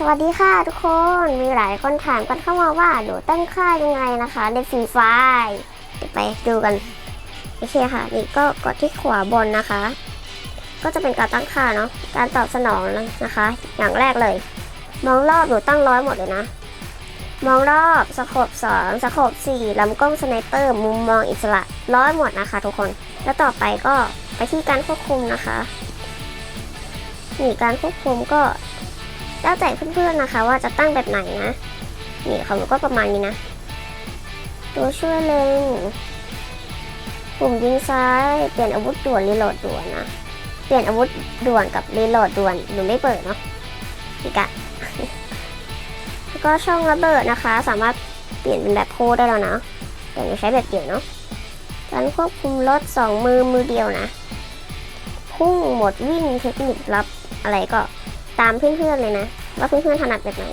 สวัสดีค่ะทุกคน มีหลายคนถามกันเข้ามาว่าหนูตั้งค่ายังไงนะคะ ในฟรีไฟล์ไปดูกัน โอเคค่ะ นี่ก็กดที่ขวาบนนะคะ ก็จะเป็นการตั้งค่าเนาะ การตอบสนองนะคะ อย่างแรกเลย มองรอบหนูตั้งร้อยหมดเลยนะ มองรอบสโคบสองสโคบสี่ลำกล้องสไนเปอร์ มุมมองอิสระร้อยหมดนะคะ ทุกคน แล้วต่อไปก็ไปที่การควบคุมนะคะนี่การควบคุมก็ แล้วแต่เพื่อนๆนะคะ ว่าจะตั้งแบบไหนนะนี่ของหนูก็ประมาณนี้นะ ตัวช่วยเล็งปุ่มยิงซ้าย เปลี่ยนอาวุธด่วนรีโหลดด่วนนะ เปลี่ยนอาวุธด่วนกับรีโหลดด่วนหนูไม่เปิดเนาะอีกอะแล้วก็ช่องระเบิดนะคะ สามารถเปลี่ยนเป็นแบบโพได้แล้วนะแต่หนูใช้แบบเดียวเนาะการควบคุมรถสองมือมือเดียวนะ พุ่งหมดวิ่งเทคนิครับอะไรก็ ตามเพื่อนๆเลยนะ ว่าเพื่อนๆถนัดแบบไหน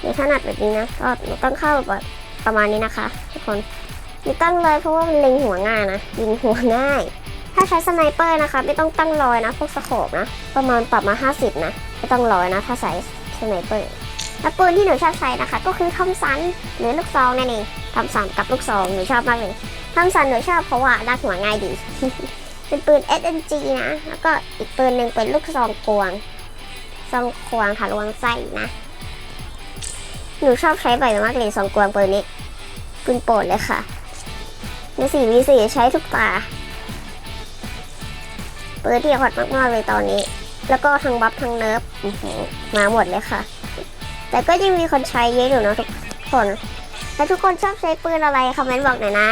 หรือถนัดแบบนี้นะก็หนูต้องเข้าแบบประมาณนี้นะคะ ทุกคนหนูตั้งเลยเพราะว่ามันเล็งหัวง่ายนะยิงหัวง่าย ถ้าใช้สไนเปอร์นะคะ ไม่ต้องตั้งรอยนะ พวกสโคปนะ ประมาณปรับมา 50 นะไม่ต้องรอยนะ ถ้าใช้สไนเปอร์แล้วปืนที่หนูชอบใช้นะคะ ก็คือทอมสันหรือลูกซองนั่นเองทอมสันกับลูกซองหนูชอบมากเลยทอมสันหนูชอบเพราะว่าลากหัวง่ายดี เป็นปืน SMG นะ แล้วก็อีกปืนหนึ่งเป็นลูกซองกวง ซองควงค่ะระวังไส้นะ หนูชอบใช้บ่อยมากเลยซองกวงปืนนี้ปืนโปรดเลยค่ะในสี่วีสี่ใช้ทุกตาปืนที่ฮอตมากๆเลยตอนนี้ แล้วก็ทั้งบัฟทั้งเนิร์ฟมาหมดเลยค่ะ แต่ก็ยังมีคนใช้เยอะอยู่นะทุกคนแล้วทุกคนชอบใช้ปืนอะไรคอมเมนต์บอกหน่อยนะ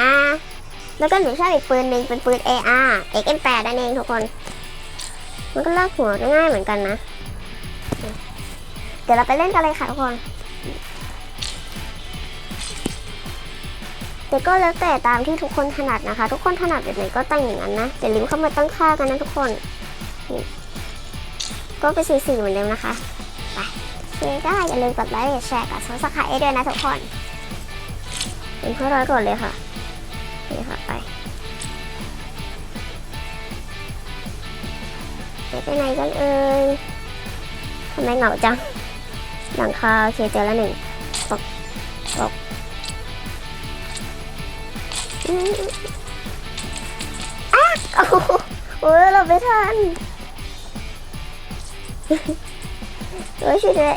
แล้วก็หนูชอบอีกปืนหนึ่งเป็นปืน AR XM8 นั่นเองทุกคน มันก็ลากหัวง่ายเหมือนกันนะ เดี๋ยวเราไปเล่นกันเลยค่ะทุกคนแต่ก็แล้วแต่ตามที่ทุกคนถนัดนะคะ ทุกคนถนัดแบบไหนก็ตั้งอย่างนั้นนะอย่ลืมเข้ามาตั้งค่ากันนะทุกคนก็เป็นสีสีเหมือนเดิมนะคะไปโอเคก็อย่าลืมกดไลค์กดแชร์กับซับสไครต์ด้วยนะทุกคนเป็นเพื่อร้อยก่อนเลยค่ะนี่ค่ะไปไปไปไหนกันเอ่ยทำไมเหงาจัง หลังคาโอเคเจอแล้วหนึ่งตกตกอะโอ้โหโอ้ยเราไม่ทันช่วยช่วยด้วย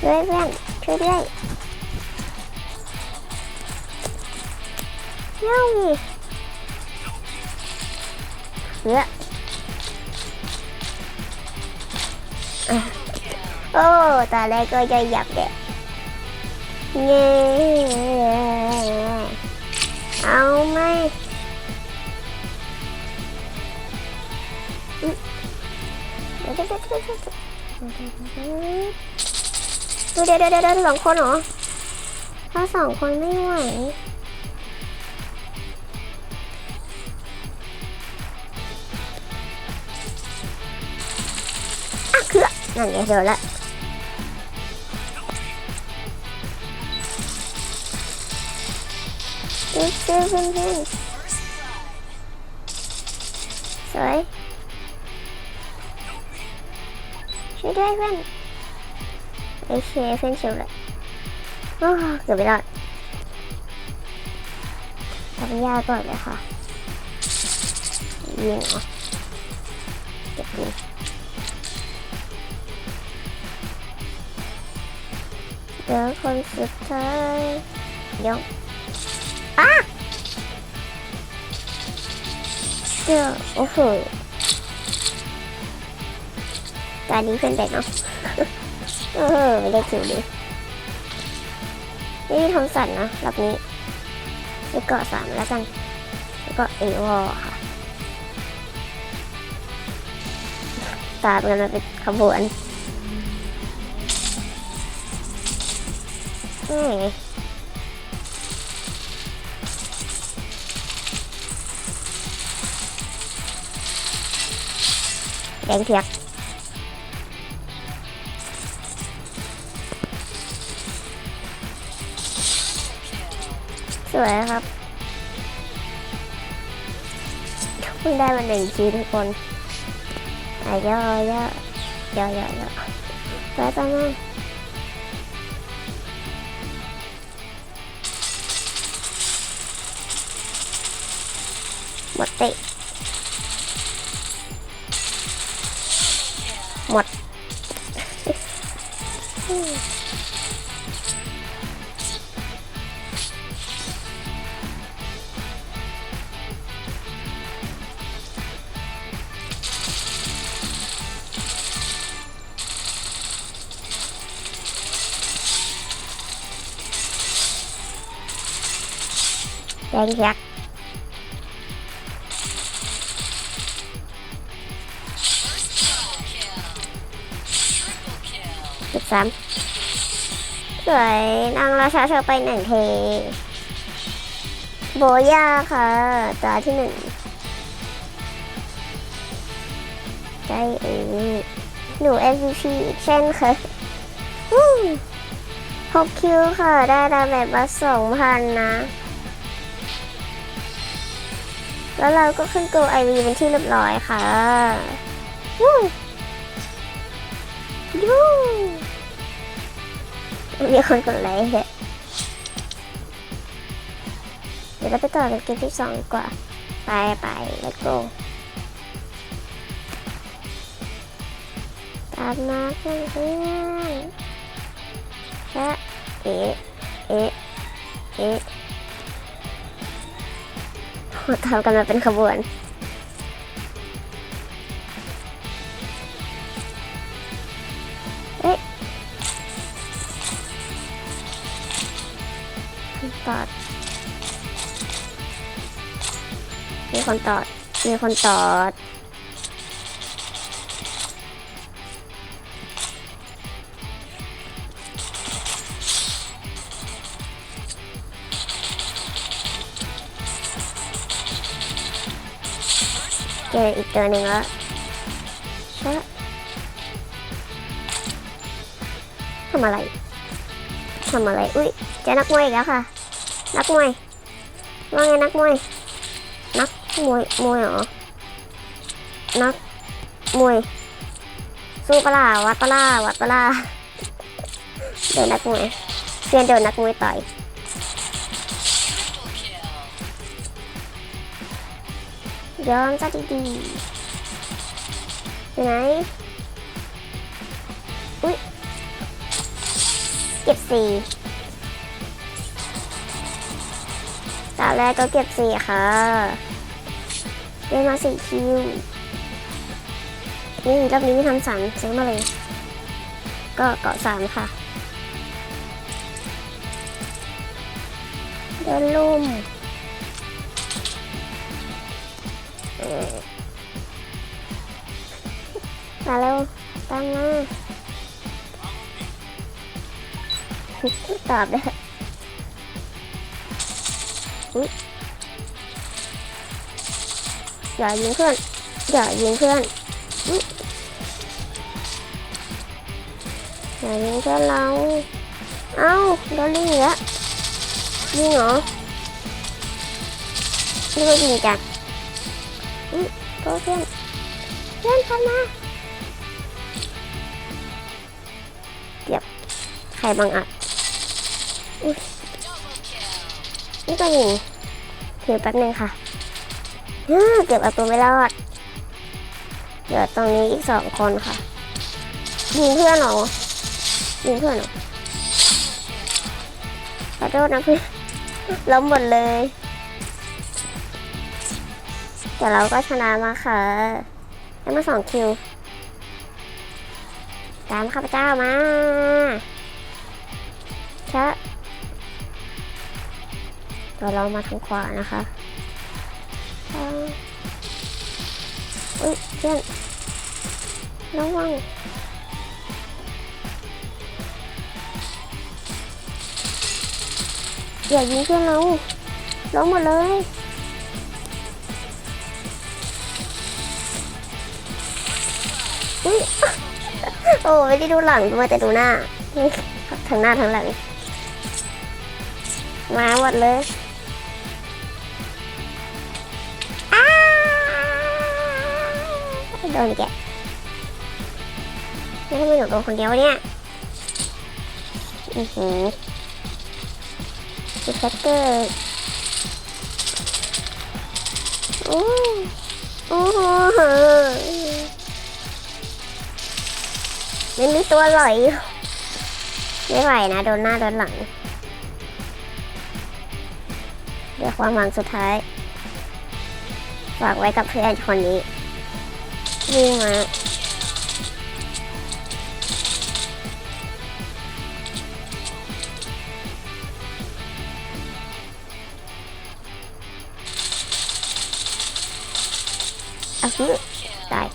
ช่วยเพื่อนช่วยด้วยเย้าเยอะ โอ้ตอนแรกก็จะหยับแดดเย้เอาไหมเดี๋ยวเดี๋ยวเดี๋ยวสองคนเหรอถ้าสองคนไม่ไหว นั่นไงเดี๋ยวละเอ๊เพื่อนเพื่อนเพื่อนสวยช่วยด้วยเพื่อนโอเคเพื่อนชิวเลยโอ้เกือบไปรอดทำยากก่อนเลยค่ะยิงเหรอเก็บยิ งเดี๋ยวคนสุดท้ายยวอะเดี๋ยวโอ้โหตอนนี้เพื่อนเด็กเนาะเออไม่ได้คิวดินี่ทำสั่นนะรอบนี้ไปเกาะสามแล้วกันแล้วก็เอวอค่ะ ตามกันมาเป็นขบวน อืมแดงเทียกสวยครับเพิ่งได้มาหนึ่งทีทุกคนอายย่อย่อเดี๋ยวเดี๋ยวเดี๋ยวไปไปมา หมดติห สิบสามสวยนางราชาเธอไปหนึ่งเท โบย่าค่ะตาที่หนึ่งใจเอ๋หนู MVP อีกเช่นเคยวู้หกคิวค่ะ ได้ดาเมจมาสองพันนะ แล้วเราก็ขึ้นโกไอวีเป็นที่เรียบร้อยค่ะวู้ยู มีคนกดไลค์เลยเดี๋ยวเราไปต่อกันเกมที่สองกว่า ไปไป let's go ตามมาเพื่อนๆแค่เอ๊ะเอ๊ะเอ๊ะทำกันมาเป็นขบวน คนตอด มีคนตอด เจออีกตัวหนึ่งแล้วเอ๊ะทำอะไร ทำอะไร อุ้ยเจอนักมวยอีกแล้วค่ะ นักมวย ว่าไงนักมวย มวยมวยเหรอ นักมวย สู้ปล่าวัดปล่าวัดปล่าโดนนักมวยเพื่อนโดนนักมวยต่อยยอนซะดีๆอยู่ไหน อุ้ยเก็บสี่ตอนแรกก็เก็บสี่ค่ะ ได้มาสี่คิว นี่รอบนี้ไม่ทำสามซื้อมาเลย ก็เกาะสามค่ะ เดินลุ่มมาเร็วตามมาตอบได้ อย่ายิงเพื่อน อย่ายิงเพื่อนอย่ายิงเพื่อนเรา เอ้าโดนลิงอีกแล้วยิงเหรอนี่ก็ยิงจังอุ๊ยโทษเพื่อน เพื่อนเข้ามาเก็บใครบางอัดอุ๊ยนี่ก็ยิงถือแป๊บนึงค่ะ เก็บเอาตัวไม่รอดเหลือตรงนี้อีกสองคนค่ะยิงเพื่อนหรอยิงเพื่อนหรอขอโทษนะเพื่อนล้มหมดเลย แต่เราก็ชนะมาค่ะได้มาสองคิว ตามข้าพเจ้ามาชะเดี๋ยวเรามาทางขวานะคะ เอาอุ้ยเพื่อนระวังอย่ายิงเพื่อนเราล้มหมดเลยอุ๊ยโอ้ไม่ได้ดูหลังด้วยแต่ดูหน้าทั้งหน้าทั้งหลัง มาหมดเลย โดนแกแล้วทำไมหนูโดนคนเดียวเนี่ย อือหือสแคตเตอร์โอ้โอ้โหไม่มีตัวลอยอยู่ไม่ไหวนะ โดนหน้า โดนหลังเดี๋ยวความหวังสุดท้าย ฝากไว้กับเพื่อนคนนี้ วิ่งมาเอาสิตาย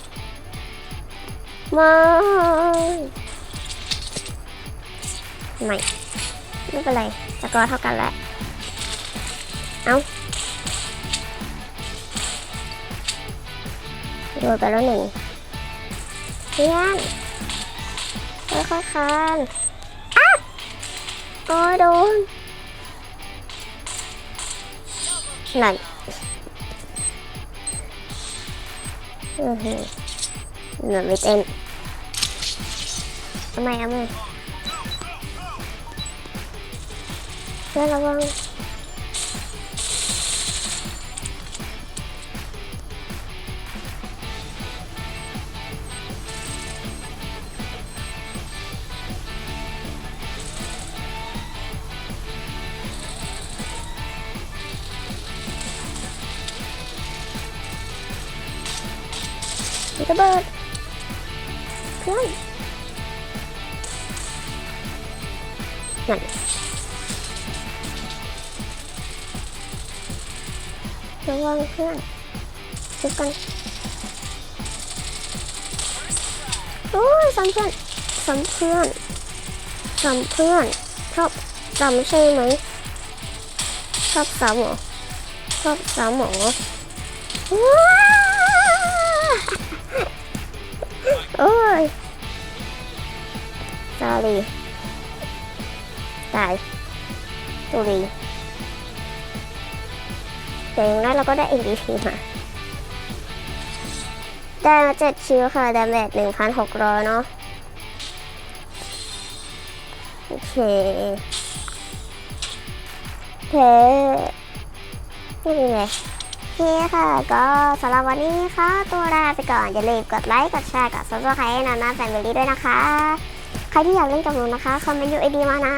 ไม่ไม่ ไม่เป็นไรสกอร์เท่ากันแหละเอา โดนไปแล้วหนึ่งเพื่อนค่อยๆคานอ้าวโอ้ยโดนนั่นอือหือหนือไม่เต้นทำไมเอามือเพื่อนระวัง ระเบิดเพื่อนนั่นระวังเพื่อนชุบกันโอ้ยซ้ำเพื่อนซ้ำเพื่อนซ้ำเพื่อนชอบซ้ำใช่ไหมชอบซ้ำเหรอชอบซ้ำเหรอว้า โอ้ย sorry ตายตุรีแต่อย่างนั้นเราก็ได้ MVP มาได้มาเจ็ดคิวค่ะดาเมจหนึ่งพันหกร้อยเนาะโอเคเทไม่มีเลย เคค่ะ ก็สำหรับวันนี้ค่ะตัวลาไปก่อน อย่าลืมกดไลค์ กดแชร์ กด subscribe ให้นานาแฟมิลี่ด้วยนะคะ ใครที่อยากเล่นกับหนูนะคะ คอมเมนต์ยูไอดีมานะ